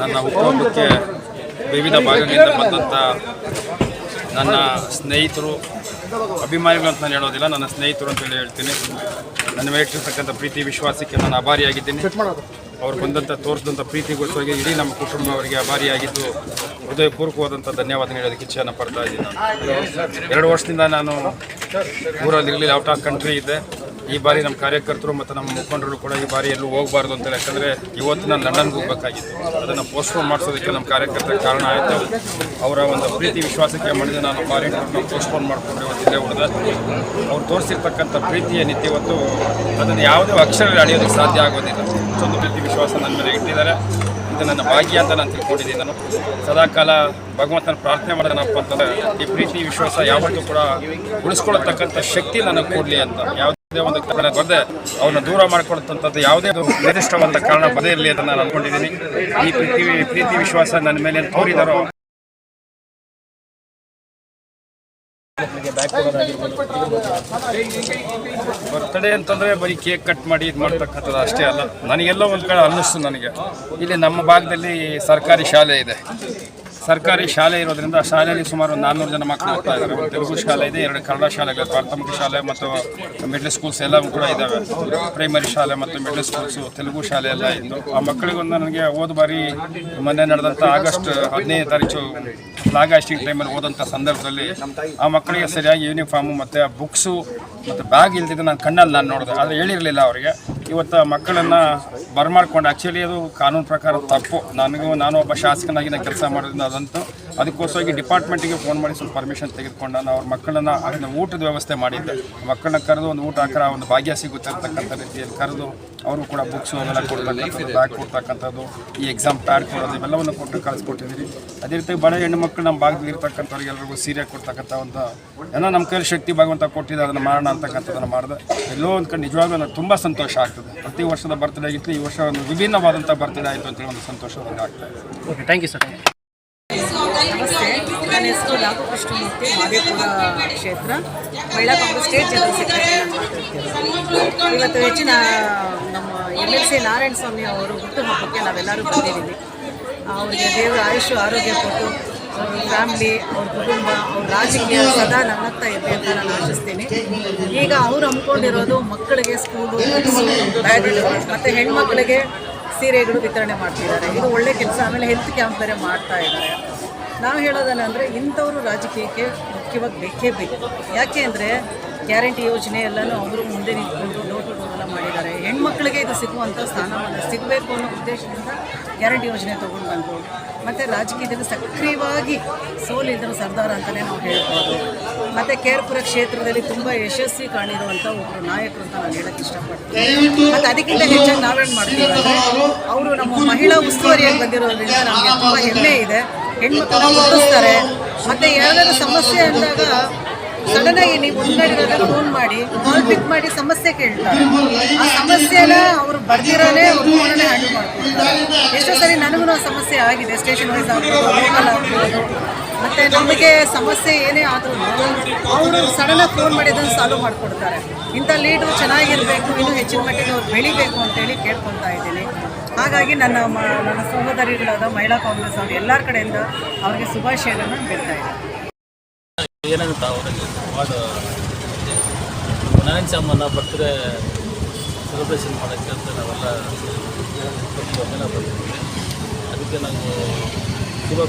ನನ್ನ ಹುಟ್ಟುಹಬ್ಬಕ್ಕೆ ವಿವಿಧ ಭಾಗಗಳಿಂದ ಬಂದಂಥ ನನ್ನ ಸ್ನೇಹಿತರು, ಅಭಿಮಾನಿಗಳು ಅಂತ ನಾನು ಹೇಳೋದಿಲ್ಲ, ನನ್ನ ಸ್ನೇಹಿತರು ಅಂತೇಳಿ ಹೇಳ್ತೀನಿ. ನನ್ನ ಮೇಲೆ ಇಟ್ಟಿರ್ತಕ್ಕಂಥ ಪ್ರೀತಿ, ವಿಶ್ವಾಸಕ್ಕೆ ನಾನು ಆಭಾರಿಯಾಗಿದ್ದೀನಿ. ಅವ್ರು ಬಂದಂಥ ತೋರಿಸಿದಂಥ ಪ್ರೀತಿಗೋಸ್ಕರ ಇಡೀ ನಮ್ಮ ಕುಟುಂಬ ಅವರಿಗೆ ಆಭಾರಿಯಾಗಿದ್ದು ಹೃದಯಪೂರ್ವಕವಾದಂಥ ಧನ್ಯವಾದ ಹೇಳೋದಕ್ಕೆ ಇಚ್ಛೆಯನ್ನು ಪಡ್ತಾ ಇದ್ದೀನಿ ಎರಡು ವರ್ಷದಿಂದ ನಾನು ಊರಲ್ಲಿ ಇರಲಿಲ್ಲ ಔಟ್ ಆಫ್ ಕಂಟ್ರಿ ಇದ್ದೆ. ಈ ಬಾರಿ ನಮ್ಮ ಕಾರ್ಯಕರ್ತರು ಮತ್ತು ನಮ್ಮ ಮುಖಂಡರು ಕೂಡ ಈ ಬಾರಿ ಎಲ್ಲೂ ಹೋಗಬಾರ್ದು ಅಂತ ಯಾಕಂದರೆ ಇವತ್ತು ನಾನು ಲಂಡನ್ಗೆ ಹೋಗ್ಬೇಕಾಗಿತ್ತು. ಅದನ್ನು ಪೋಸ್ಟ್ಪೋನ್ ಮಾಡಿಸೋದಕ್ಕೆ ನಮ್ಮ ಕಾರ್ಯಕರ್ತರ ಕಾರಣ ಆಯಿತು. ಅವರ ಒಂದು ಪ್ರೀತಿ ವಿಶ್ವಾಸಕ್ಕೆ ಮಾಡಿದ ನಾನು ಬಾರಿ ಪೋಸ್ಟ್ಪೋನ್ ಮಾಡಿಕೊಂಡು ಇವತ್ತು ಇಲ್ಲೇ ಉಳಿದೆ. ಅವ್ರು ತೋರಿಸಿರ್ತಕ್ಕಂಥ ಪ್ರೀತಿಯ ನಿತ್ಯ ಇವತ್ತು ಅದನ್ನು ಯಾವುದೇ ಅಕ್ಷರ ಅಳಿಯೋದಕ್ಕೆ ಸಾಧ್ಯ ಆಗೋದಿಲ್ಲ. ಅಷ್ಟೊಂದು ಪ್ರೀತಿ ವಿಶ್ವಾಸ ನನ್ನ ಮೇಲೆ ಇಟ್ಟಿದ್ದಾರೆ. ಇದು ನನ್ನ ಭಾಗ್ಯ ಅಂತ ನಾನು ತಿಳ್ಕೊಂಡಿದ್ದೀನಿ ನಾನು. ಸದಾಕಾಲ ಭಗವಂತನ ಪ್ರಾರ್ಥನೆ ಮಾಡೋದನಪ್ಪ ಅಂತಂದರೆ ಈ ಪ್ರೀತಿ ವಿಶ್ವಾಸ ಯಾವತ್ತೂ ಕೂಡ ಉಳಿಸ್ಕೊಳ್ಳತಕ್ಕಂಥ ಶಕ್ತಿ ನನಗೆ ಕೊಡಲಿ ಅಂತ. ಯಾವುದೇ ಒಂದು ಕಾರಣ ಬಂದೆ ಅವನ್ನ ದೂರ ಮಾಡ್ಕೊಳ್ತಂಥದ್ದು ಯಾವುದೇ ನಿರ್ದಿಷ್ಟವಾದ ಕಾರಣ ಬದೇ ಇರಲಿ ಅಂತ ನಾನು ಅನ್ಕೊಂಡಿದ್ದೀನಿ. ಈ ಪ್ರೀತಿ ಪ್ರೀತಿ ವಿಶ್ವಾಸ ನನ್ನ ಮೇಲೆ ತೋರಿದಾರೋ ಬರ್ತ್ಡೇ ಅಂತಂದ್ರೆ ಬರೀ ಕೇಕ್ ಕಟ್ ಮಾಡಿ ಇದು ಮಾಡ್ತಕ್ಕಂಥದ್ದು ಅಷ್ಟೇ ಅಲ್ಲ. ನನಗೆಲ್ಲೋ ಒಂದ್ ಕಡೆ ಅನ್ನಿಸ್ತು ನನಗೆ. ಇಲ್ಲಿ ನಮ್ಮ ಭಾಗದಲ್ಲಿ ಸರ್ಕಾರಿ ಶಾಲೆ ಇದೆ. ಸರ್ಕಾರಿ ಶಾಲೆ ಇರೋದ್ರಿಂದ ಶಾಲೆಯಲ್ಲಿ ಸುಮಾರು ಒಂದು ನಾನ್ನೂರು ಜನ ಮಕ್ಕಳು ಹೋಗ್ತಾ ಇದ್ದಾರೆ. ತೆಲುಗು ಶಾಲೆ ಇದೆ, ಎರಡು ಕನ್ನಡ ಶಾಲೆಗಳು, ಪ್ರಾಥಮಿಕ ಶಾಲೆ ಮತ್ತು ಮಿಡ್ಲ್ ಸ್ಕೂಲ್ಸ್ ಎಲ್ಲ ಕೂಡ ಇದ್ದಾವೆ ಪ್ರೈಮರಿ ಶಾಲೆ ಮತ್ತು ಮಿಡ್ಲ್ ಸ್ಕೂಲ್ಸು ತೆಲುಗು ಶಾಲೆ ಎಲ್ಲ ಇದ್ದು, ಆ ಮಕ್ಕಳಿಗೊಂದು ನನಗೆ ಹೋದ ಬಾರಿ ಮೊನ್ನೆ ನಡೆದಂಥ ಆಗಸ್ಟ್ ಹದಿನೈದು ತಾರೀಕು ಫ್ಲಾಗ್ ಹಾಸ್ಟಿಂಗ್ ಟೈಮಲ್ಲಿ ಹೋದಂಥ ಸಂದರ್ಭದಲ್ಲಿ ಆ ಮಕ್ಕಳಿಗೆ ಸರಿಯಾಗಿ ಯೂನಿಫಾರ್ಮು ಮತ್ತು ಬುಕ್ಸು ಮತ್ತು ಬ್ಯಾಗ್ ಇಲ್ದಿದ್ದು ನಾನು ಕಣ್ಣಲ್ಲಿ ನಾನು ನೋಡಿದೆ. ಆದರೆ ಹೇಳಿರಲಿಲ್ಲ ಅವರಿಗೆ. ಇವತ್ತು ಮಕ್ಕಳನ್ನು ಬರಮಾಡ್ಕೊಂಡು ಆ್ಯಕ್ಚುಲಿ ಅದು ಕಾನೂನು ಪ್ರಕಾರ ತಪ್ಪು. ನನಗೂ, ನಾನು ಒಬ್ಬ ಶಾಸಕನಾಗಿ ನಾನು ಕೆಲಸ ಮಾಡೋದ್ರಿಂದ ಅದಂತೂ ಅದಕ್ಕೋಸ್ಕರವಾಗಿ ಡಿಪಾರ್ಟ್ಮೆಂಟಿಗೆ ಫೋನ್ ಮಾಡಿ ಸ್ವಲ್ಪ ಪರ್ಮಿಷನ್ ತೆಗೆದುಕೊಂಡು ನಾನು ಅವ್ರ ಮಕ್ಕಳನ್ನ ಅದನ್ನು ಊಟದ ವ್ಯವಸ್ಥೆ ಮಾಡಿದ್ದೆ. ಮಕ್ಕಳನ್ನ ಕರೆದು ಒಂದು ಊಟ ಹಾಕರ ಒಂದು ಭಾಗ್ಯ ಸಿಗುತ್ತೆ ಅಂತಕ್ಕಂಥ ರೀತಿಯಲ್ಲಿ ಕರೆದು ಅವರು ಕೂಡ ಬುಕ್ಸು ಅವೆಲ್ಲ ಕೊಡ್ತಕ್ಕಂಥದ್ದು ಬ್ಯಾಗ್ ಕೊಡ್ತಕ್ಕಂಥದ್ದು, ಈ ಎಕ್ಸಾಮ್ ಪ್ಯಾಡ್ ಕೊಡೋದು, ಇವೆಲ್ಲವನ್ನು ಕೊಟ್ಟು ಕಳಿಸ್ಕೊಟ್ಟಿದ್ದೀರಿ. ಅದೇ ರೀತಿ ಬಡ ಹೆಣ್ಣು ಮಕ್ಕಳು ನಮ್ಮ ಭಾಗದಲ್ಲಿ ಇರ್ತಕ್ಕಂಥವ್ರಿಗೆ ಎಲ್ರಿಗೂ ಸೀರೆ ಕೊಡ್ತಕ್ಕಂಥ ಒಂದು ಏನೋ ನಮ್ಮ ಕೈಯಲ್ಲಿ ಶಕ್ತಿ ಭಾಗವಂತ ಕೊಟ್ಟಿದೆ, ಅದನ್ನು ಮಾಡೋಣ ಅಂತಕ್ಕಂಥದ್ದನ್ನು ಮಾಡಿದೆ. ಎಲ್ಲೋ ಒಂದು ಕಡೆ ನಿಜವಾಗ್ಲೂ ನನಗೆ ತುಂಬ ಸಂತೋಷ ಆಗ್ತದೆ. ಪ್ರತಿ ವರ್ಷದ ಬರ್ತ್ಡೇ ಆಗಿತ್ತು, ಈ ವರ್ಷ ಒಂದು ವಿಭಿನ್ನವಾದಂಥ ಬರ್ತ್ಡೇ ಆಯಿತು ಅಂತೇಳಿ ಒಂದು ಸಂತೋಷ ನನಗೆ ಆಗ್ತಾ ಇದೆ ಓಕೆ ಥ್ಯಾಂಕ್ ಯು ಸರ್ ನಮಸ್ತೆ. ನನ್ನ ಹೆಸರು ನಾಗು ಕೃಷ್ಣಮೂರ್ತಿ, ಮಾದೇಪುರ ಕ್ಷೇತ್ರ. ಮಹಿಳಾ ಕಾಂಗ್ರೆಸ್ ಸ್ಟೇಟ್ ಜನರಲ್ ಸೆಕ್ರೆಟರಿ ಮಾತಾಡ್ತಿರೋದು ಇವತ್ತು ಹೆಚ್ಚಿನ, ನಮ್ಮ ಎಂ ಎಲ್ ಸಿ ನಾರಾಯಣ ಸ್ವಾಮಿ ಅವರು ಹುಟ್ಟುಹಬ್ಬಕ್ಕೆ ನಾವೆಲ್ಲರೂ ಬಂದಿದ್ದೀವಿ. ಅವರಿಗೆ ದೇವರ ಆಯುಷ್ ಆರೋಗ್ಯ ಕೊಟ್ಟು ಅವ್ರ ಫ್ಯಾಮ್ಲಿ, ಅವ್ರ ಕುಟುಂಬ, ಅವ್ರ ರಾಜಕೀಯ ಸದಾ ನನ್ನತ್ತ ಇದೆ ಅಂತ ನಾನು ಆಶಿಸ್ತೀನಿ. ಈಗ ಅವ್ರು ಹಮ್ಮಿಕೊಂಡಿರೋದು ಮಕ್ಕಳಿಗೆ ಸ್ಕೂಲು ಮತ್ತು ಹೆಣ್ಮಕ್ಳಿಗೆ ಸೀರೆಗಳು ವಿತರಣೆ ಮಾಡ್ತಿದ್ದಾರೆ. ಇದು ಒಳ್ಳೆ ಕೆಲಸ, ಆಮೇಲೆ ಹೆಲ್ತ್ ಕ್ಯಾಂಪ್ ಬೇರೆ ಮಾಡ್ತಾ ಇದ್ದಾರೆ. ನಾವು ಹೇಳೋದೇನೆಂದರೆ ಇಂಥವರು ರಾಜಕೀಯಕ್ಕೆ ಮುಖ್ಯವಾಗಿ ಬೇಕೇ ಬೇಕು. ಯಾಕೆ ಅಂದರೆ ಗ್ಯಾರಂಟಿ ಯೋಜನೆ ಎಲ್ಲನೂ ಅವರು ಮುಂದೆ ನಿಂತ್ಕೊಂಡು ಡೋರ್ ಎಲ್ಲ ಮಾಡಿದ್ದಾರೆ. ಹೆಣ್ಮಕ್ಳಿಗೆ ಇದು ಸಿಗುವಂಥ ಸ್ಥಾನಮಾನ ಸಿಗಬೇಕು ಅನ್ನೋ ಉದ್ದೇಶದಿಂದ ಗ್ಯಾರಂಟಿ ಯೋಜನೆ ತೊಗೊಂಡು ಬಂದರು. ಮತ್ತು ರಾಜಕೀಯದಲ್ಲಿ ಸಕ್ರಿಯವಾಗಿ ಸೋಲಿದ್ರು ಸರ್ದಾರ್ ಅಂತಲೇ ನಾವು ಹೇಳ್ಬೋದು. ಮತ್ತು ಕೇರ್ಪುರ ಕ್ಷೇತ್ರದಲ್ಲಿ ತುಂಬ ಯಶಸ್ವಿ ಕಾಣಿರುವಂಥ ಒಬ್ಬರು ನಾಯಕರು ಅಂತ ನಾನು ಹೇಳಕ್ಕೆ ಇಷ್ಟಪಡ್ತೀನಿ. ಮತ್ತು ಅದಕ್ಕಿಂತ ಹೆಚ್ಚಾಗಿ ನಾವೇನು ಮಾಡ್ತೀವಿ ಅವರು ನಮ್ಮ ಮಹಿಳಾ ಉಸ್ತುವಾರಿಯಾಗಿ ಬಂದಿರೋದ್ರಿಂದ ನಮಗೆ ತುಂಬ ಹೆಮ್ಮೆ ಇದೆ. ಹೆಣ್ಮಕ್ಳನ್ನ ಓದಿಸ್ತಾರೆ ಮತ್ತು ಯಾವ್ದಾದ್ರು ಸಮಸ್ಯೆ ಅಂದಾಗ ಸಡನ್ ಆಗಿ ನೀವು ಮುನ್ನಡೆದಾಗ ಫೋನ್ ಮಾಡಿ ಕಾಲ್ ಪಿಕ್ ಮಾಡಿ ಸಮಸ್ಯೆ ಕೇಳ್ತಾರೆ. ಆ ಸಮಸ್ಯೆನ ಅವರು ಬರ್ದಿರೋನೇ ಅವ್ರು ಮೂರನೇ ಹ್ಯಾಂಡಲ್ ಮಾಡ್ಕೊಳ್ತಾರೆ. ಎಷ್ಟೋ ಸರಿ ನನಗೂ ಆ ಸಮಸ್ಯೆ ಆಗಿದೆ ಸ್ಟೇಷನ್ ವೈಸ್ ಆಗ್ಬೋದು ಲೋಕಲ್ ಆಗ್ಬೋದು. ನಮಗೆ ಸಮಸ್ಯೆ ಏನೇ ಆದರೂ ಅವರು ಸಡನ್ನಾಗಿ ಫೋನ್ ಮಾಡಿದ್ದನ್ನು ಸಾಲ್ವ್ ಮಾಡಿಕೊಡ್ತಾರೆ. ಇಂಥ ಲೀಡು ಚೆನ್ನಾಗಿರಬೇಕು, ಇನ್ನೂ ಹೆಚ್ಚಿನ ಮಟ್ಟಿಗೆ ಅವ್ರು ಬೆಳಿಬೇಕು ಅಂತೇಳಿ ಕೇಳ್ಕೊತಾ ಇದ್ದೀನಿ. ಹಾಗಾಗಿ ನನ್ನ ನನ್ನ ಸಹೋದರಿಗಳಾದ ಮಹಿಳಾ ಕಾಂಗ್ರೆಸ್ ಅವರು ಎಲ್ಲರ ಕಡೆಯಿಂದ ಅವರಿಗೆ ಶುಭಾಶಯಗಳನ್ನು ಬಿಡ್ತಾ ಇದ್ದೀನಿ. ಸಾಮನ್ನ ಬರ್ತ್ಡೇ ಸೆಲೆಬ್ರೇಷನ್ ಮಾಡೋಕ್ಕೆ ಅಂತ ನಾವೆಲ್ಲ ಅದಕ್ಕೆ ನಾವು ಶುಭ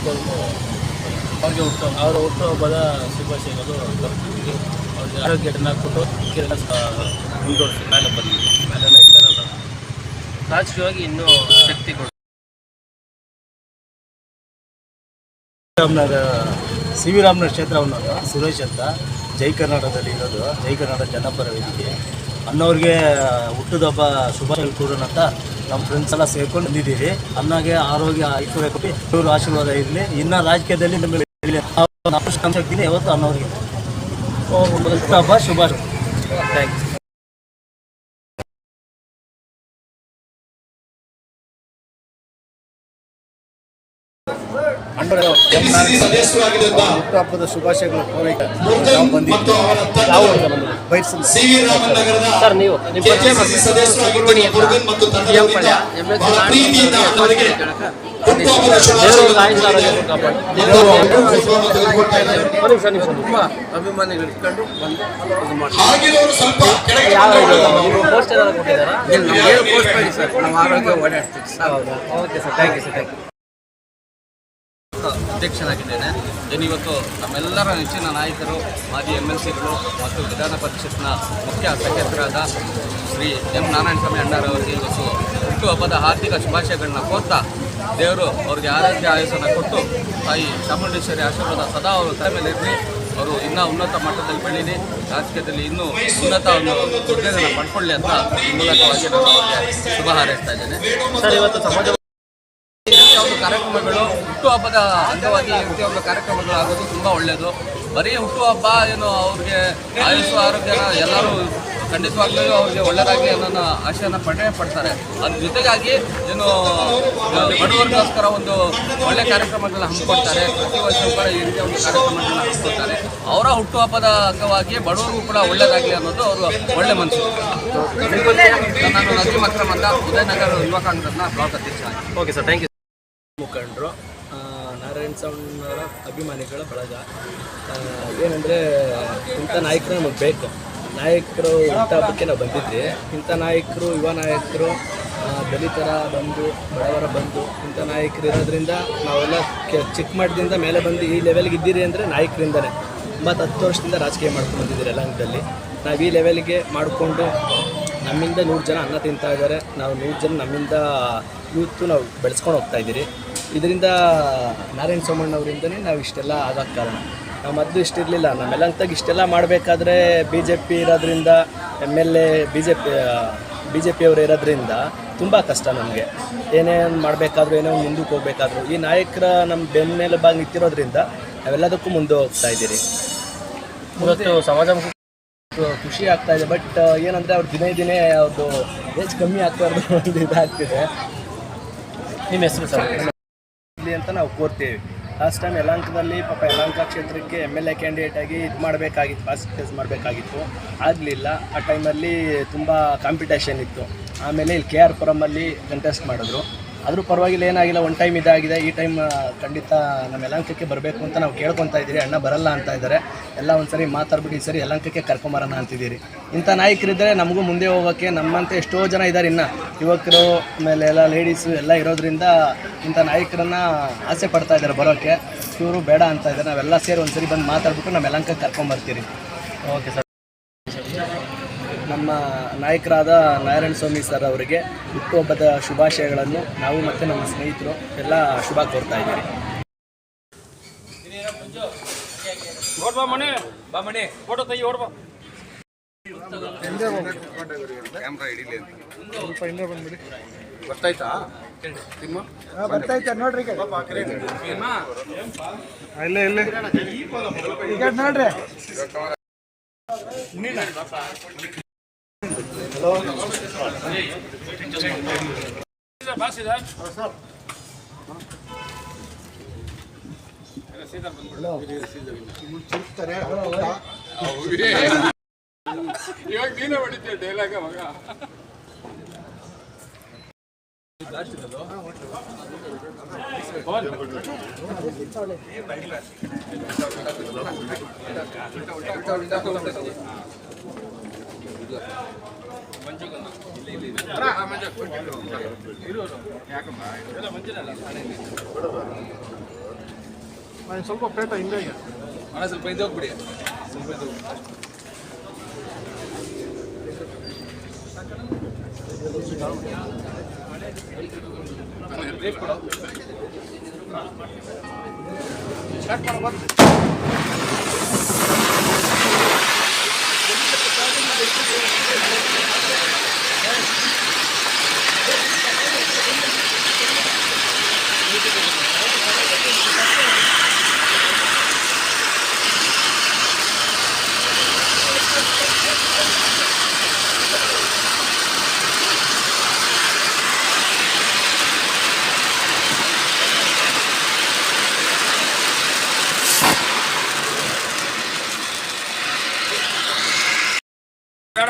ಅವ್ರಿಗೆ ಹುಟ್ಟು ಅವರ ಹುಟ್ಟುಹಬ್ಬದ ಶುಭಾಶಯಗಳು ಬರ್ತೀವಿ ಅವ್ರಿಗೆ ಆರೋಗ್ಯ ಕೊಟ್ಟು ಕಿರಣ ಮುಂದುವರಿಸಿ ಮೇಲೆ ಬರ್ತೀವಿ ಮೇಲೆ ಇದ್ದಾರಲ್ಲ ರಾಜಕೀಯವಾಗಿ ಇನ್ನೂ ಶಕ್ತಿ ಕೊಟ್ಟು ಸಿ ವಿ ರಾಮನಗರ ಕ್ಷೇತ್ರವನ್ನು ಸುರೇಶ್ ಅಂತ. ಜೈ ಕರ್ನಾಟಕದಲ್ಲಿ ಇರೋದು, ಜೈ ಕರ್ನಾಟಕ ಜನಪರ ವೇದಿಕೆ. ಅಣ್ಣವ್ರಿಗೆ ಹುಟ್ಟುದಬ್ಬ ಶುಭಾಶಯ ಅಂತ ನಮ್ಮ ಫ್ರೆಂಡ್ಸ್ ಎಲ್ಲ ಸೇರ್ಕೊಂಡು ಬಂದಿದ್ದೀವಿ ಅನ್ನಾಗೆ ಆರೋಗ್ಯ ಐಶ್ವರ್ಯ ಕೊಟ್ಟು, ಇವರು ಆಶೀರ್ವಾದ ಇರಲಿ. ಇನ್ನು ರಾಜಕೀಯದಲ್ಲಿ ನಮಗೆ ಶಕ್ತಿನೇ ಯಾವತ್ತು ಅಣ್ಣವ್ರಿಗೆ ಹುಟ್ಟುಹಬ್ಬ ಶುಭಾಶಯ ಥ್ಯಾಂಕ್ಸ್ ಹುಟ್ಟುಹಬ್ಬದ ಶುಭಾಶಯಗಳು ಕೋರೈಕೆ ನಾವು ಬಂದಿದ್ದು ನಾವು ಸರ್ ನೀವು ನಿಮ್ಮ ಪರಿಚಯ ತುಂಬ ಅಭಿಮಾನಿಗಳು ಇಟ್ಕೊಂಡು ಬಂದು ಇದು ಮಾಡಿ ಯಾವ ಇದು ಪೋಸ್ಟರ್ ಎಲ್ಲ ಕೊಟ್ಟಿದ್ದಾರಾ? ಏನು ಪೋಸ್ಟ್ ಮಾಡಿ ಸರ್. ನಮ್ಮ ಆರೋಗ್ಯ ಓಡಾಡ್ತೀವಿ sir. Okay sir. Thank you sir thank you ಅಧ್ಯಕ್ಷನಾಗಿದ್ದೇನೆ. ಇವತ್ತು ನಮ್ಮೆಲ್ಲರ ನೆಚ್ಚಿನ ನಾಯಕರು, ಮಾಜಿ ಎಂ ಎಲ್ ಸಿಗಳು ಮತ್ತು ವಿಧಾನ ಪರಿಷತ್ನ ಮುಖ್ಯ ಸದಸ್ಯರಾದ ಶ್ರೀ ಎಂ ನಾರಾಯಣಸ್ವಾಮಿ ಅಣ್ಣಾರವರಿಗೆ ಇವತ್ತು ಹುಟ್ಟುಹಬ್ಬದ ಹಾರ್ದಿಕ ಶುಭಾಶಯಗಳನ್ನ ಕೋರ್ತಾ ದೇವರು ಅವ್ರಿಗೆ ಆರೋಗ್ಯ ಆಯುಷನ್ನು ಕೊಟ್ಟು ತಾಯಿ ಚಾಮುಂಡೇಶ್ವರಿ ಆಶೀರ್ವಾದ ಸದಾ ಅವರು ತಲೆ ಮೇಲೆ ಇರಲಿ. ಅವರು ಇನ್ನೂ ಉನ್ನತ ಮಟ್ಟದಲ್ಲಿ ಬೆಳೀಲಿ. ರಾಜಕೀಯದಲ್ಲಿ ಇನ್ನೂ ಉನ್ನತ ಒಂದು ಹುದ್ದೆಗಳನ್ನು ಪಡ್ಕೊಳ್ಳಿ ಅಂತ ಮೂಲಕವಾಗಿ ನಾನು ಅವರಿಗೆ ಶುಭ ಹಾರೈಸ್ತಾ ಇದ್ದೇನೆ. ಸರ್, ಇವತ್ತು ಸಮಾಜ ಈ ರೀತಿಯ ಒಂದು ಕಾರ್ಯಕ್ರಮಗಳು ಹುಟ್ಟುಹಬ್ಬದ ಅಂಗವಾಗಿ ಈ ರೀತಿಯ ಒಂದು ಕಾರ್ಯಕ್ರಮಗಳು ಆಗೋದು ತುಂಬ ಒಳ್ಳೆಯದು ಬರೀ ಹುಟ್ಟುಹಬ್ಬ ಏನು ಅವ್ರಿಗೆ ಆಯುಷ್ ಆರೋಗ್ಯನ ಎಲ್ಲರೂ ಖಂಡಿತವಾಗ್ಲೂ ಅವ್ರಿಗೆ ಒಳ್ಳೆಯದಾಗಿ ಅನ್ನೋ ಆಶೆಯನ್ನು ಪಡೆ ಪಡ್ತಾರೆ. ಅದ್ರ ಜೊತೆಗಾಗಿ ಏನು ಬಡವರಿಗೋಸ್ಕರ ಒಂದು ಒಳ್ಳೆ ಕಾರ್ಯಕ್ರಮಗಳನ್ನ ಹಮ್ಮಿಕೊಡ್ತಾರೆ. ಪ್ರತಿ ವರ್ಷ ಕೂಡ ಈ ರೀತಿಯ ಒಂದು ಕಾರ್ಯಕ್ರಮಗಳನ್ನ ಹಮ್ಮಿಕೊಡ್ತಾರೆ. ಅವರ ಹುಟ್ಟುಹಬ್ಬದ ಅಂಗವಾಗಿ ಬಡವರಿಗೂ ಕೂಡ ಒಳ್ಳೆಯದಾಗಲಿ ಅನ್ನೋದು ಅವರು ಒಳ್ಳೆ ಮನಸ್ಸು. ನಾನು ನಜೀಮ್ ಅಕ್ರಮ್ ಅಂತ. ಉದಯನಗರ ಯುವ ಕಾಂಗ್ರೆಸ್ನ ಬ್ಲಾಕ್ ಅಧ್ಯಕ್ಷ. ಓಕೆ ಸರ್ ಥ್ಯಾಂಕ್ ಯು ಮುಖಂಡರು ನಾರಾಯಣ ಸ್ವಾಮಿಯವರ ಅಭಿಮಾನಿಗಳ ಬಳಗ. ಏನಂದರೆ ಇಂಥ ನಾಯಕರು ನಮಗೆ ಬೇಕು. ನಾಯಕರು ಇಂಥ ಹಬ್ಬಕ್ಕೆ ನಾವು ಬಂದಿದ್ವಿ. ಇಂಥ ನಾಯಕರು, ಯುವ ನಾಯಕರು ದಲಿತರ ಬಂದು, ಬಡವರ ಬಂದು ಇಂಥ ನಾಯಕರು ಇರೋದ್ರಿಂದ ನಾವೆಲ್ಲ ಕೆ, ಚಿಕ್ಕ ಮಟ್ಟದಿಂದ ಮೇಲೆ ಬಂದು ಈ ಲೆವೆಲ್ಗೆ ಇದ್ದೀರಿ ಅಂದರೆ ನಾಯಕರಿಂದಲೇ ಮತ್ತು ಹತ್ತು ವರ್ಷದಿಂದ ರಾಜಕೀಯ ಮಾಡ್ಕೊಂಡು ಬಂದಿದ್ದೀರಿ ಯಲಹಂಕದಲ್ಲಿ ನಾವು ಈ ಲೆವೆಲ್ಗೆ ಮಾಡಿಕೊಂಡು ನಮ್ಮಿಂದ ನೂರು ಜನ ಅನ್ನ ತಿಂತಾ ಇದ್ದಾರೆ ನಾವು ನೂರು ಜನ ನಮ್ಮಿಂದ ಯೂತ್ ನಾವು ಬೆಳೆಸ್ಕೊಂಡು ಹೋಗ್ತಾ ಇದ್ದೀರಿ. ಇದರಿಂದ ನಾರಾಯಣ ಸೋಮಣ್ಣವರಿಂದನೇ ನಾವು ಇಷ್ಟೆಲ್ಲ ಆಗೋಕ್ಕೆ ಕಾರಣ. ನಾವು ಮೊದಲು ಇಷ್ಟಿರಲಿಲ್ಲ ನಮ್ಮೆಲ್ಲ ಅಂತಾಗ ಇಷ್ಟೆಲ್ಲ ಮಾಡಬೇಕಾದ್ರೆ ಬಿ ಜೆ ಪಿ ಇರೋದ್ರಿಂದ M L A B J P B J ಪಿಯವರು ಇರೋದ್ರಿಂದ ತುಂಬ ಕಷ್ಟ ನಮಗೆ. ಏನೇನು ಒಂದು ಮಾಡಬೇಕಾದ್ರೂ ಏನೋ ಒಂದು ಮುಂದಕ್ಕೆ ಹೋಗಬೇಕಾದ್ರೂ ಈ ನಾಯಕರ ನಮ್ಮ ಬೆನ್ನೆಲೆ ಬಾಗಿ ನಿಂತಿರೋದ್ರಿಂದ ನಾವೆಲ್ಲದಕ್ಕೂ ಮುಂದೆ ಹೋಗ್ತಾ ಇದ್ದೀರಿ. ಇವತ್ತು ಸಮಾಜ ಖುಷಿ ಆಗ್ತಾ ಇದೆ ಬಟ್ ಏನಂದರೆ ಅವ್ರು ದಿನೇ ದಿನೇ ಅವ್ರದ್ದು ಏಜ್ ಕಮ್ಮಿ ಆಗ್ತಾ ಇರೋದು ಒಂದು ಇದಾಗ್ತಿದೆ. ನಿಮ್ಮ ಹೆಸರು ಸರ್? ಇಲ್ಲಿ ಅಂತ ನಾವು ಕೋರ್ತೀವಿ. ಲಾಸ್ಟ್ ಟೈಮ್ ಯಲಹಂಕದಲ್ಲಿ ಪಾಪ ಯಲಹಂಕ ಕ್ಷೇತ್ರಕ್ಕೆ ಎಂ ಎಲ್ ಎ ಕ್ಯಾಂಡಿಡೇಟ್ ಆಗಿ ಇದು ಮಾಡಬೇಕಾಗಿತ್ತು ಪಾಸಿಟಿವ್ಸ್ ಮಾಡಬೇಕಾಗಿತ್ತು. ಆಗಲಿಲ್ಲ. ಆ ಟೈಮಲ್ಲಿ ತುಂಬ ಕಾಂಪಿಟೇಷನ್ ಇತ್ತು. ಆಮೇಲೆ ಇಲ್ಲಿ ಕೆ ಆರ್ ಪುರಮಲ್ಲಿ ಕಂಟೆಸ್ಟ್ ಮಾಡಿದ್ರು. ಆದರೂ ಪರವಾಗಿಲ್ಲ, ಏನಾಗಿಲ್ಲ ಒನ್ ಟೈಮ್ ಇದಾಗಿದೆ, ಈ ಟೈಮ್ ಖಂಡಿತ ನಮ್ಮ ಯಲಂಕಕ್ಕೆ ಬರಬೇಕು ಅಂತ ನಾವು ಕೇಳ್ಕೊತಾ ಇದ್ದೀರಿ, ಅಣ್ಣ ಬರಲ್ಲ ಅಂತ ಇದ್ದಾರೆ. ಎಲ್ಲ ಒಂದ್ಸರಿ ಮಾತಾಡ್ಬಿಟ್ಟು ಈ ಸರಿ ಯಲಂಕಕ್ಕೆ ಕರ್ಕೊಂಬರೋಣ ಅಂತಿದ್ದೀರಿ ಇಂಥ ನಾಯಕರಿದ್ದರೆ ನಮಗೂ ಮುಂದೆ ಹೋಗೋಕ್ಕೆ ನಮ್ಮಂತೆ ಎಷ್ಟೋ ಜನ ಇದ್ದಾರೆ ಇನ್ನು. ಯುವಕರು, ಆಮೇಲೆ ಎಲ್ಲ ಲೇಡೀಸು ಎಲ್ಲ ಇರೋದ್ರಿಂದ ಇಂಥ ನಾಯಕರನ್ನ ಆಸೆ ಪಡ್ತಾ ಇದ್ದಾರೆ ಬರೋಕ್ಕೆ ಇವರು ಬೇಡ ಅಂತ ಇದ್ದಾರೆ. ನಾವೆಲ್ಲ ಸೇರಿ ಒಂದ್ಸರಿ ಬಂದು ಮಾತಾಡ್ಬಿಟ್ಟು ನಮ್ಮ ಯಲಂಕಕ್ಕೆ ಕರ್ಕೊಂಬರ್ತೀರಿ ಓಕೆ ಸರ್ ನಮ್ಮ ನಾಯಕರಾದ ನಾರಾಯಣ ಸ್ವಾಮಿ ಸರ್ ಅವರಿಗೆ ಹುಟ್ಟುಹಬ್ಬದ ಶುಭಾಶಯಗಳನ್ನು ನಾವು ಮತ್ತು ನಮ್ಮ ಸ್ನೇಹಿತರು ಎಲ್ಲ ಶುಭ ಕೋರ್ತಾ ಇದ್ದೀವಿ ಓಡ್ ನೋಡ್ರಿ ಮಣಿ ಬಾ ಮಣಿ. ಫೋಟೋ ತೆಗಿ ಹೊಡಿತೀಯ ಬಾ ಬಾಸ್ ಇದೆ ಇವಾಗ ನೀನೇ ಹೊಡಿತೀಯ ಡೈಲಾಗ ಮಗ ಅಣ್ಣ ಸ್ವಲ್ಪ ಇದು ಹೋಗ್ಬಿಡಿ. ಸ್ವಲ್ಪ ಇದು ಸ್ಟಾರ್ಟ್ ಮಾಡಬಾರ್ದು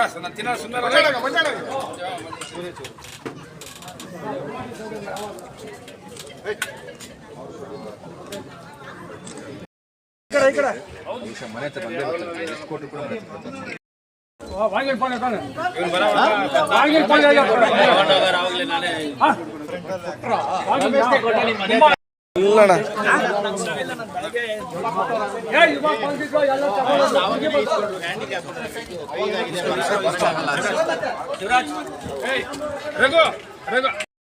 తినాల్సిందా తినాల్సిందా ఇక్కడ ఇక్కడ ಮನೆ ಹತ್ರ ಬಂದೇ ಬರ್ತಾರೆ ಎಷ್ಟು ಕೊಟ್ಟರು ಕೂಡ ಮನೆ ಹತ್ರ ಬರ್ತಾರೆ ವಾಂಗಿಲ್ ಫೋನ್ ಹೇಳ್ತಾನೆ ವಾಂಗಿಲ್ ಫೋನ್ ಹೇಳ್ತಾನೆ ರಘು ರಘು.